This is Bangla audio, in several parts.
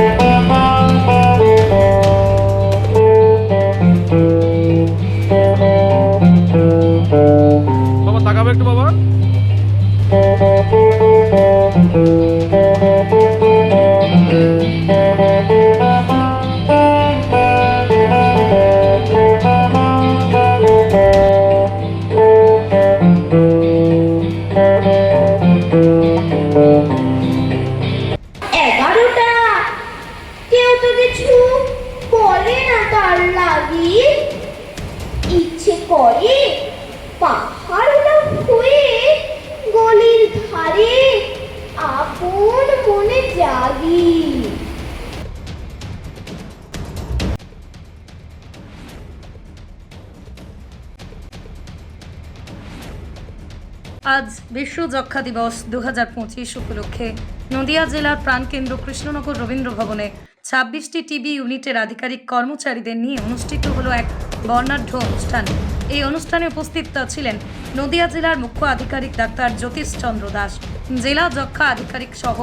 বাবা কিছু বলে না তার লাগি। ইচ্ছে করে পাহাড়টা হয়ে গলির ধারে আপন মনে জাগি। আজ বিশ্ব যক্ষা দিবস দু হাজার পঁচিশ উপলক্ষে নদিয়া জেলার প্রাণকেন্দ্র কৃষ্ণনগর রবীন্দ্র ভবনে ছাব্বিশটি টিবি ইউনিটের আধিকারিক কর্মচারীদের নিয়ে অনুষ্ঠিত হলো এক বর্ণাঢ্য অনুষ্ঠান। এই অনুষ্ঠানে উপস্থিত ছিলেন নদিয়া জেলার মুখ্য আধিকারিক ডাক্তার জ্যোতিষ চন্দ্র দাস, জেলা যক্ষা আধিকারিক সহ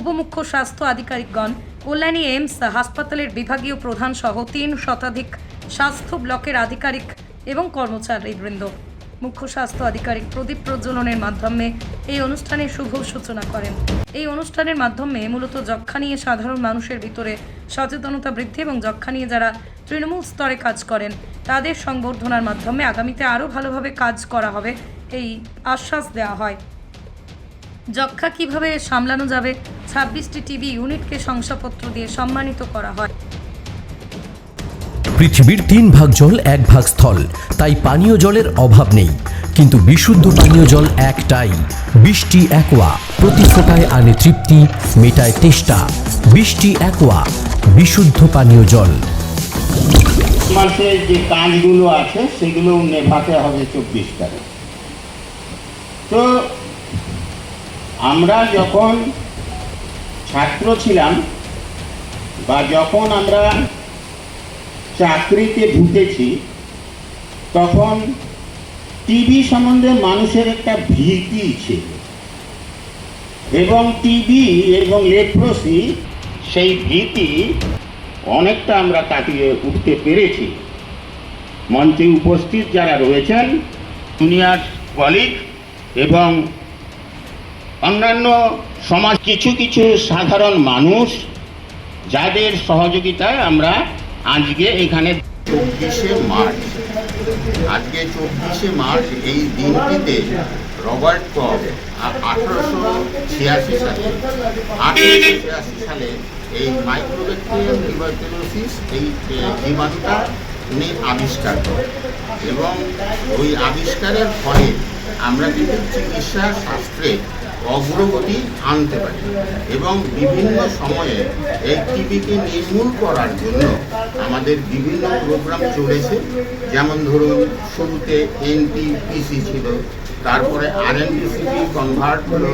উপমুখ্য স্বাস্থ্য আধিকারিকগণ, কল্যাণী এইমস হাসপাতালের বিভাগীয় প্রধান সহ তিন শতাধিক স্বাস্থ্য ব্লকের আধিকারিক এবং কর্মচারীবৃন্দ। মুখ্য স্বাস্থ্য আধিকারিক প্রদীপ প্রজ্বলনের মাধ্যমে এই অনুষ্ঠানের শুভ সূচনা করেন। এই অনুষ্ঠানের মাধ্যমে মূলত যক্ষা নিয়ে সাধারণ মানুষের ভিতরে সচেতনতা বৃদ্ধি এবং যক্ষা নিয়ে যারা তৃণমূল স্তরে কাজ করেন, তাদের সংবর্ধনার মাধ্যমে আগামীতে আরও ভালোভাবে কাজ করা হবে এই আশ্বাস দেওয়া হয়। যক্ষা কীভাবে সামলানো যাবে, ছাব্বিশটি টিভি ইউনিটকে শংসাপত্র দিয়ে সম্মানিত করা হয়। পৃথিবীর তিন ভাগ জল, এক ভাগ স্থল। তাই পানীয় জলের অভাব নেই। কিন্তু বিশুদ্ধ পানীয় জল একটাই। বৃষ্টি একোয়া। প্রতি ফোটায় আনে তৃপ্তি, মেটায় তেষ্টা। বৃষ্টি একোয়া। বিশুদ্ধ পানীয় জল। মাসের যে কাজগুলো আছে সেগুলো নেভাতে হবে চব্বিশ তারিখ তো আমরা যখন ছাত্র ছিলাম, বা যখন আমরা চাকরিতে ঢুকেছি, তখন টিভি সম্বন্ধে মানুষের একটা ভীতি ছিল। এবং টিভি এবং লেপ্রসি সেই ভীতি অনেকটা আমরা কাটিয়ে উঠতে পেরেছি। মঞ্চে উপস্থিত যারা রয়েছেন দুনিয়ার কলিগ এবং অন্যান্য সমাজ, কিছু কিছু সাধারণ মানুষ, যাদের সহযোগিতায় আমরা আজকে এখানে চব্বিশে মার্চ। আজকে চব্বিশে মার্চ এই দিনটিতে রবার্ট কব আঠারোশো ছিয়াশি সালে, আঠারোশো ছিয়াশি সালে এই মাইক্রোব্যাকটেরিয়াম এই জীবাণুটা উনি আবিষ্কার করেন। এবং ওই আবিষ্কারের ফলে আমরা কিন্তু চিকিৎসা শাস্ত্রে অগ্রগতি আনতে পারি এবং বিভিন্ন সময়ে এই টিবিকে নির্মূল করার জন্য আমাদের বিভিন্ন প্রোগ্রাম চলেছে। যেমন ধরুন, শুরুতে এনটিপিসি ছিল, তারপরে আর আরএনটিসিপি কনভার্ট হলো,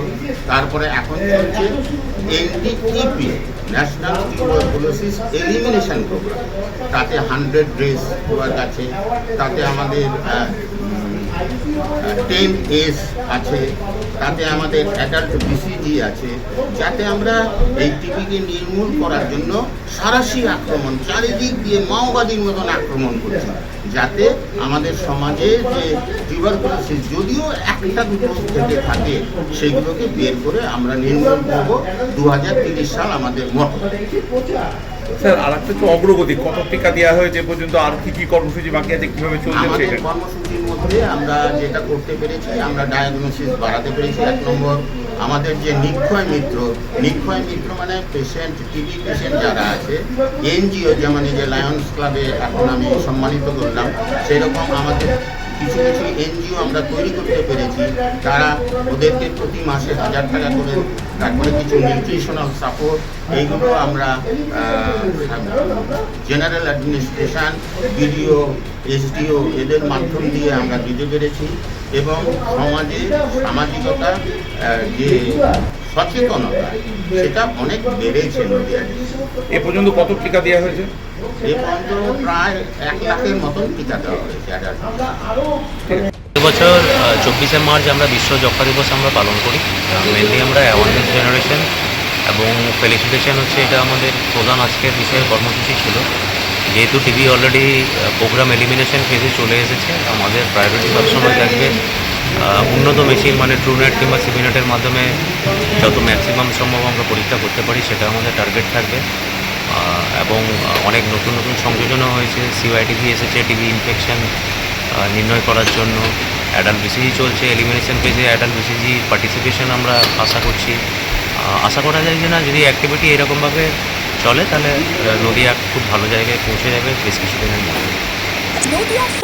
তারপরে এখন চলছে NTEP national tuberculosis elimination programme তাতে হান্ড্রেড ড্রেস ওয়ার্ক আছে তাতে আমাদের টেন এস আছে তাতে আমাদের অ্যাডাল্ট বিসিজি আছে, যাতে আমরা এই টিভিকে নির্মূল করার জন্য সারাশি আক্রমণ, চারিদিক দিয়ে মাওবাদীর মতন আক্রমণ করছি, যাতে আমাদের সমাজে যে টিউবারকুলোসিস যদিও একটা দুটো থেকে থাকে, সেগুলোকে বের করে আমরা নির্মূল করব। দু সাল আমাদের মতো স্যার আর একটা তো অগ্রগতি কত টিকা দেওয়া হয়েছে পর্যন্ত আর কি কি কর্মসূচি বাকি আছে কীভাবে চলছে সেটা? কর্মসূচির মধ্যে আমরা যেটা করতে পেরেছি আমরা ডায়াগনোসিস বাড়াতে পেরেছি এক নম্বর আমাদের যে নিক্ষয় মিত্র নিক্ষয় মিত্র মানে পেশেন্ট টিবি পেশেন্ট যারা আছে এনজিও যেমন এই যে লায়ন্স ক্লাবে এখন আমি সম্মানিত করলাম সেরকম আমাদের কিছু কিছু এনজিও আমরা তৈরি করতে পেরেছি, তারা ওদেরকে প্রতি মাসে হাজার টাকা করে, তারপরে কিছু নিউট্রিশনাল সাপোর্ট এইগুলো আমরা জেনারেল অ্যাডমিনিস্ট্রেশন বিডিও এসডিও এদের মাধ্যম দিয়ে আমরা দিতে পেরেছি এবং সমাজে সামাজিকতা যে সচেতনতা সেটা অনেক বেড়েছে নদীয়া এ পর্যন্ত কত টিকা দেওয়া হয়েছে? এ পর্যন্ত প্রায় এক লাখের মতন টিকা দেওয়া হয়েছে। এবছর চব্বিশে মার্চ আমরা বিশ্ব যক্ষা দিবস আমরা পালন করি। মেনলি আমরা অ্যাওয়ারনেস জেনারেশন এবং ফেলিসিটেশন হচ্ছে এটা আমাদের প্রধান আজকের বিষয়ে কর্মসূচি ছিল। যেহেতু টিভি অলরেডি প্রোগ্রাম এলিমিনেশন ফেজে চলে এসেছে আমাদের প্রায়োরিটি সবসময় থাকবে উন্নত মেশিন মানে ট্রুনেট কিংবা সিবিনেটের মাধ্যমে যত ম্যাক্সিমাম সম্ভব আমরা পরীক্ষা করতে পারি, সেটা আমাদের টার্গেট থাকবে। এবং অনেক নতুন নতুন সংযোজনও হয়েছে। সিওয়াইটিভি এসেছে টিভি ইনফেকশন নির্ণয় করার জন্য। অ্যাডাল্ট বিসিজি চলছে এলিমিনেশন পেজে অ্যাডাল্ট বিসিজি পার্টিসিপেশন আমরা আশা করছি। আশা করা যায় যে না, যদি অ্যাক্টিভিটি এরকমভাবে চলে, তাহলে নদীয়া খুব ভালো জায়গায় পৌঁছে যাবে বেশ কিছুদিনের মধ্যে।